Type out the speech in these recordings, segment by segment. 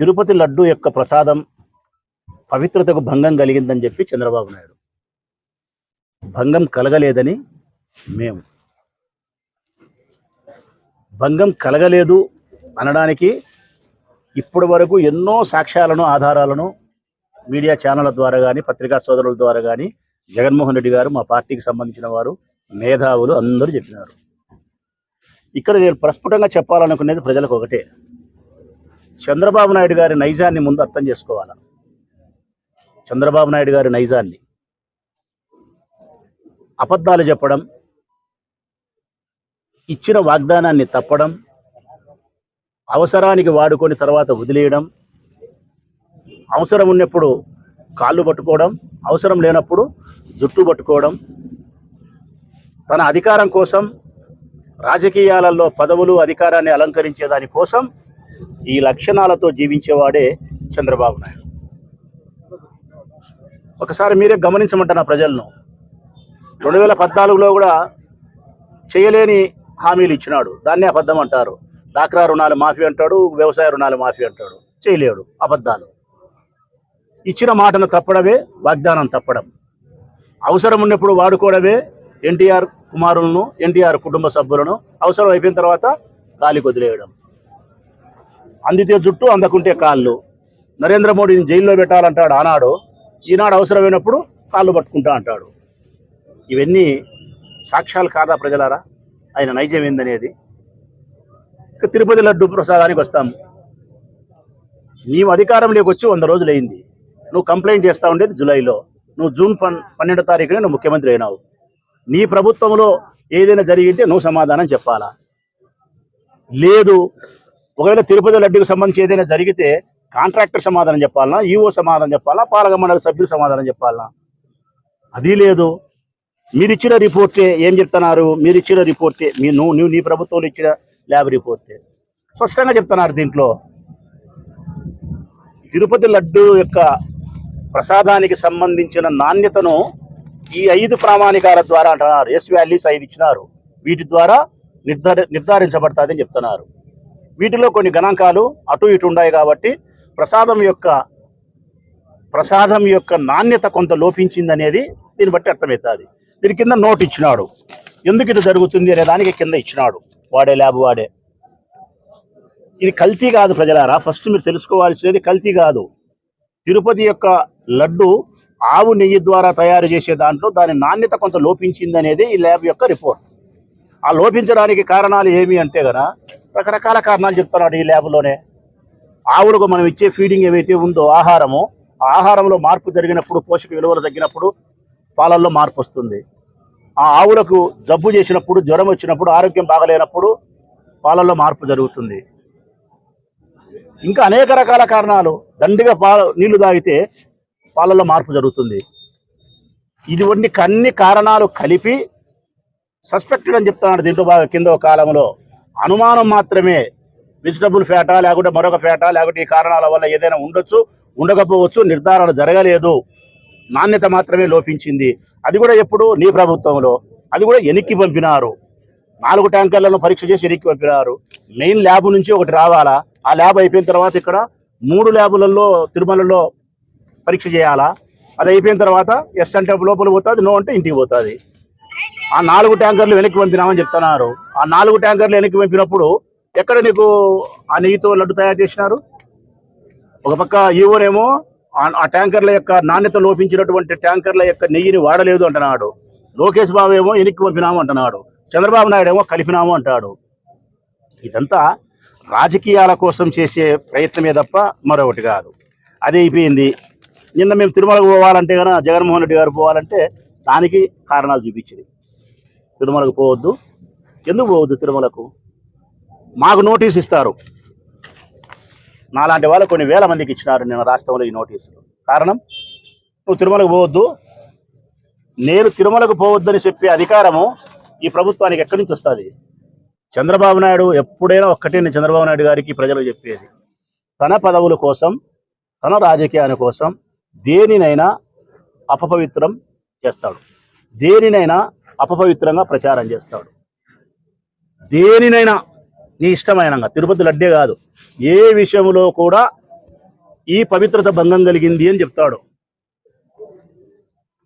తిరుపతి లడ్డు యొక్క ప్రసాదం పవిత్రతకు భంగం కలిగిందని చెప్పి చంద్రబాబు నాయుడు. భంగం కలగలేదని మేము. భంగం కలగలేదు అనడానికి ఇప్పటి వరకు ఎన్నో సాక్ష్యాలను ఆధారాలను మీడియా ఛానళ్ళ ద్వారా కానీ పత్రికా సోదరుల ద్వారా కానీ జగన్మోహన్ రెడ్డి గారు మా పార్టీకి సంబంధించిన వారు మేధావులు అందరూ చెప్పినారు. ఇక్కడ నేను ప్రస్ఫుటంగా చెప్పాలనుకునేది ప్రజలకు ఒకటే. చంద్రబాబు నాయుడు గారి నైజాన్ని ముందు అర్థం చేసుకోవాలి? చంద్రబాబు నాయుడు గారి నైజాన్ని. అబద్ధాలు చెప్పడం ఇచ్చిన వాగ్దానాన్ని తప్పడం అవసరానికి వాడుకొని తర్వాత వదిలేయడం అవసరం ఉన్నప్పుడు కాళ్ళు పట్టుకోవడం అవసరం లేనప్పుడు జుట్టు పట్టుకోవడం తన అధికారం కోసం రాజకీయాలలో పదవులు అధికారాన్ని అలంకరించే దాని కోసం ఈ లక్షణాలతో జీవించేవాడే చంద్రబాబు నాయుడు. ఒకసారి మీరే గమనించమంటారు నా ప్రజలను? రెండు వేల పద్నాలుగులో కూడా చేయలేని హామీలు ఇచ్చినాడు. దాన్నే అబద్ధం అంటారు. డాక్రా రుణాలు మాఫీ అంటాడు వ్యవసాయ రుణాలు మాఫీ అంటాడు. చేయలేడు. అబద్ధాలు. ఇచ్చిన మాటను తప్పడమే వాగ్దానం తప్పడం. అవసరం ఉన్నప్పుడు వాడుకోవడమే ఎన్టీఆర్ కుమారులను ఎన్టీఆర్ కుటుంబ సభ్యులను అవసరం అయిపోయిన తర్వాత గాలి వదిలేయడం. అందితే జుట్టు అందకుంటే కాళ్ళు. నరేంద్ర మోడీని జైల్లో పెట్టాలంటాడు ఆనాడు. ఈనాడు అవసరమైనప్పుడు కాళ్ళు పట్టుకుంటా అంటాడు. ఇవన్నీ సాక్ష్యాలు కాదా ప్రజలారా? ఆయన నైజం ఏందనేది? ఇక తిరుపతి లడ్డు ప్రసాదానికి వస్తాము నీవు అధికారంలోకి వచ్చి వంద రోజులు అయింది. నువ్వు కంప్లైంట్ చేస్తా ఉండేది జూలైలో. నువ్వు జూన్ పన్ పన్నెండో తారీఖున నువ్వు ముఖ్యమంత్రి అయినావు. నీ ప్రభుత్వంలో ఏదైనా జరిగితే నువ్వు సమాధానం చెప్పాలా? లేదు. ఒకవేళ తిరుపతి లడ్డుకు సంబంధించి ఏదైనా జరిగితే కాంట్రాక్టర్ సమాధానం చెప్పాలనా ఈఓ సమాధానం చెప్పాలా పాలక మండలి సభ్యులు సమాధానం చెప్పాలనా? అది లేదు. మీరు ఇచ్చిన రిపోర్టే ఏం చెప్తున్నారు? మీరు ఇచ్చిన రిపోర్టే మీ నువ్వు నువ్వు నీ ప్రభుత్వంలో ఇచ్చిన ల్యాబ్ రిపోర్టే. స్పష్టంగా చెప్తున్నారు దీంట్లో. తిరుపతి లడ్డు యొక్క ప్రసాదానికి సంబంధించిన నాణ్యతను ఈ ఐదు ప్రామాణికాల ద్వారా అంటున్నారు. ఎస్ వాల్యూస్ ఐదు ఇచ్చినారు. వీటి ద్వారా నిర్ధారి నిర్ధారించబడుతుందని చెప్తున్నారు. వీటిలో కొన్ని గణాంకాలు అటు ఇటు ఉన్నాయి కాబట్టి ప్రసాదం యొక్క ప్రసాదం యొక్క నాణ్యత కొంత లోపించిందనేది దీన్ని బట్టి అర్థమవుతుంది. దీని కింద నోట్ ఇచ్చినాడు. ఎందుకు ఇది జరుగుతుంది అనే దానికి కింద ఇచ్చినాడు. వాడే ల్యాబ్ వాడే. ఇది కల్తీ కాదు ప్రజలారా. ఫస్ట్ మీరు తెలుసుకోవాల్సినది కల్తీ కాదు. తిరుపతి యొక్క లడ్డు ఆవు నెయ్యి ద్వారా తయారు చేసే దాంట్లో దాని నాణ్యత కొంత లోపించింది అనేది ఈ ల్యాబ్ యొక్క రిపోర్ట్. ఆ లోపించడానికి కారణాలు ఏమి అంటే గన రకరకాల కారణాలు చెప్తున్నాడు ఈ ల్యాబ్లోనే. ఆవులకు మనం ఇచ్చే ఫీడింగ్ ఏవైతే ఉందో ఆహారము ఆహారంలో మార్పు జరిగినప్పుడు పోషక విలువలు తగ్గినప్పుడు పాలల్లో మార్పు వస్తుంది. ఆ ఆవులకు జబ్బు చేసినప్పుడు జ్వరం వచ్చినప్పుడు ఆరోగ్యం బాగలేనప్పుడు పాలల్లో మార్పు జరుగుతుంది. ఇంకా అనేక రకాల కారణాలు. దండిగా పాల నీళ్ళు తాగితే పాలల్లో మార్పు జరుగుతుంది. ఇటువంటి అన్ని కారణాలు కలిపి సస్పెక్టెడ్ అని చెప్తున్నాడు దీంట్లో బాగా కింద కాలంలో. అనుమానం మాత్రమే. వెజిటబుల్ ఫ్యాటా లేకుంటే మరొక ఫ్యాటా లేకుంటే ఈ కారణాల వల్ల ఏదైనా ఉండొచ్చు ఉండకపోవచ్చు నిర్ధారణ జరగలేదు. నాణ్యత మాత్రమే లోపించింది. అది కూడా ఎప్పుడు? నీ ప్రభుత్వంలో. అది కూడా ఎనిక్కి పంపినారు. నాలుగు ట్యాంకర్లను పరీక్ష చేసి ఎనిక్కి పంపినారు. మెయిన్ ల్యాబ్ నుంచి ఒకటి రావాలా? ఆ ల్యాబ్ అయిపోయిన తర్వాత ఇక్కడ మూడు ల్యాబులలో తిరుమలలో పరీక్ష చేయాలా? అది అయిపోయిన తర్వాత ఎస్ అంటే లోపల పోతుంది నో అంటే ఇంటికి పోతుంది. ఆ నాలుగు ట్యాంకర్లు వెనక్కి పంపినామని చెప్తున్నారు. ఆ నాలుగు ట్యాంకర్లు వెనక్కి పంపినప్పుడు ఎక్కడ నీకు ఆ నెయ్యితో లడ్డు తయారు చేసినారు? ఒక పక్క ఈవోనేమో ఆ- ట్యాంకర్ల యొక్క నాణ్యత లోపించినటువంటి ట్యాంకర్ల యొక్క నెయ్యిని వాడలేదు అంటున్నాడు. లోకేష్ బాబు ఏమో వెనక్కి పంపినాము అంటున్నాడు. చంద్రబాబు నాయుడు ఏమో కలిపినాము అంటాడు. ఇదంతా రాజకీయాల కోసం చేసే ప్రయత్నమే తప్ప మరొకటి కాదు. అది అయిపోయింది. నిన్న మేము తిరుమలకు పోవాలంటే కనుక జగన్మోహన్ రెడ్డి గారు పోవాలంటే దానికి కారణాలు చూపించింది. తిరుమలకు పోవద్దు. ఎందుకు పోవద్దు తిరుమలకు? మాకు నోటీస్ ఇస్తారు. నాలాంటి వాళ్ళు కొన్ని వేల మందికి ఇచ్చినారు నేను రాష్ట్రంలో ఈ నోటీసులు. కారణం? నువ్వు తిరుమలకు పోవద్దు. నేను తిరుమలకు పోవద్దని చెప్పే అధికారము ఈ ప్రభుత్వానికి ఎక్కడి నుంచి వస్తుంది? చంద్రబాబు నాయుడు ఎప్పుడైనా ఒక్కటే చంద్రబాబు నాయుడు గారికి ప్రజలు చెప్పేది. తన పదవుల కోసం తన రాజకీయాల కోసం దేనినైనా అపపవిత్రం చేస్తాడు. దేనినైనా అపపవిత్రంగా ప్రచారం చేస్తాడు. దేనినైనా నీ ఇష్టమైన తిరుపతి లడ్డే కాదు ఏ విషయంలో కూడా ఈ పవిత్రత భంగం కలిగింది అని చెప్తాడు.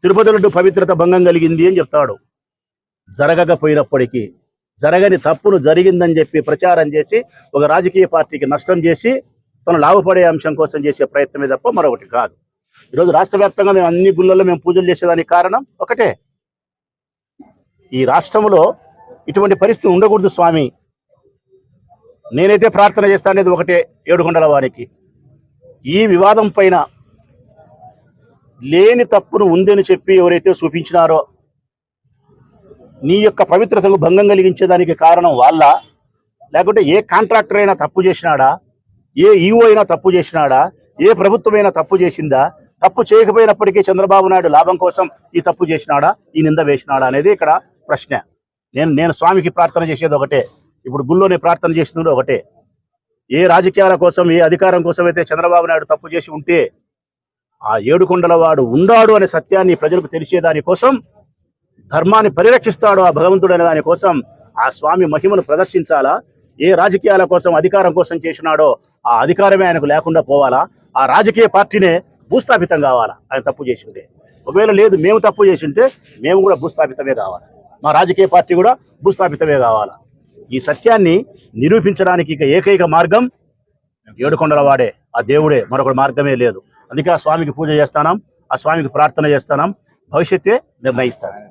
తిరుపతి లడ్డు పవిత్రత భంగం కలిగింది అని చెప్తాడు. జరగకపోయినప్పటికీ జరగని తప్పును జరిగిందని చెప్పి ప్రచారం చేసి ఒక రాజకీయ పార్టీకి నష్టం చేసి తను లాభపడే అంశం కోసం చేసే ప్రయత్నమే తప్ప మరొకటి కాదు. ఈరోజు రాష్ట్ర వ్యాప్తంగా మేము అన్ని గుళ్ళల్లో మేము పూజలు చేసేదానికి కారణం ఒకటే. ఈ రాష్ట్రంలో ఇటువంటి పరిస్థితి ఉండకూడదు స్వామి. నేనైతే ప్రార్థన చేస్తానేది ఒకటే ఏడుకొండల వారికి. ఈ వివాదం పైన లేని తప్పును ఉందని చెప్పి ఎవరైతే చూపించినారో నీ యొక్క పవిత్రతకు భంగం కలిగించేదానికి కారణం వాళ్ళ. లేకుంటే ఏ కాంట్రాక్టర్ అయినా తప్పు చేసినాడా? ఏ ఈఓ అయినా తప్పు చేసినాడా? ఏ ప్రభుత్వమైనా తప్పు చేసిందా? తప్పు చేయకపోయినప్పటికీ చంద్రబాబు నాయుడు లాభం కోసం ఈ తప్పు చేసినాడా? ఈ నింద వేసినాడా అనేది ఇక్కడ ప్రశ్న. నేను నేను స్వామికి ప్రార్థన చేసేది ఒకటే. ఇప్పుడు గుళ్ళోనే ప్రార్థన చేస్తుంది ఒకటే. ఏ రాజకీయాల కోసం ఏ అధికారం కోసం అయితే చంద్రబాబు నాయుడు తప్పు చేసి ఉంటే ఆ ఏడుకొండల వాడు ఉండాడు అనే సత్యాన్ని ప్రజలకు తెలిసేదాని కోసం ధర్మాన్ని పరిరక్షిస్తాడు ఆ భగవంతుడు అనే దాని కోసం ఆ స్వామి మహిమను ప్రదర్శించాలా? ఏ రాజకీయాల కోసం అధికారం కోసం చేసినాడో ఆ అధికారమే ఆయనకు లేకుండా పోవాలా? ఆ రాజకీయ పార్టీనే భూస్థాపితం కావాలా? ఆయన తప్పు చేసింటే ఒకవేళ లేదు మేము తప్పు చేసి ఉంటే మేము కూడా భూస్థాపితమే కావాలి. మా రాజకీయ పార్టీ కూడా భూస్థాపితమే కావాలా. ఈ సత్యాన్ని నిరూపించడానికి ఇక ఏకైక మార్గం ఏడుకొండల వాడే. ఆ దేవుడే మరొక మార్గమే లేదు. అందుకే ఆ స్వామికి పూజ చేస్తాం ఆ స్వామికి ప్రార్థన చేస్తాం భవిష్యత్తే నిర్ణయిస్తాను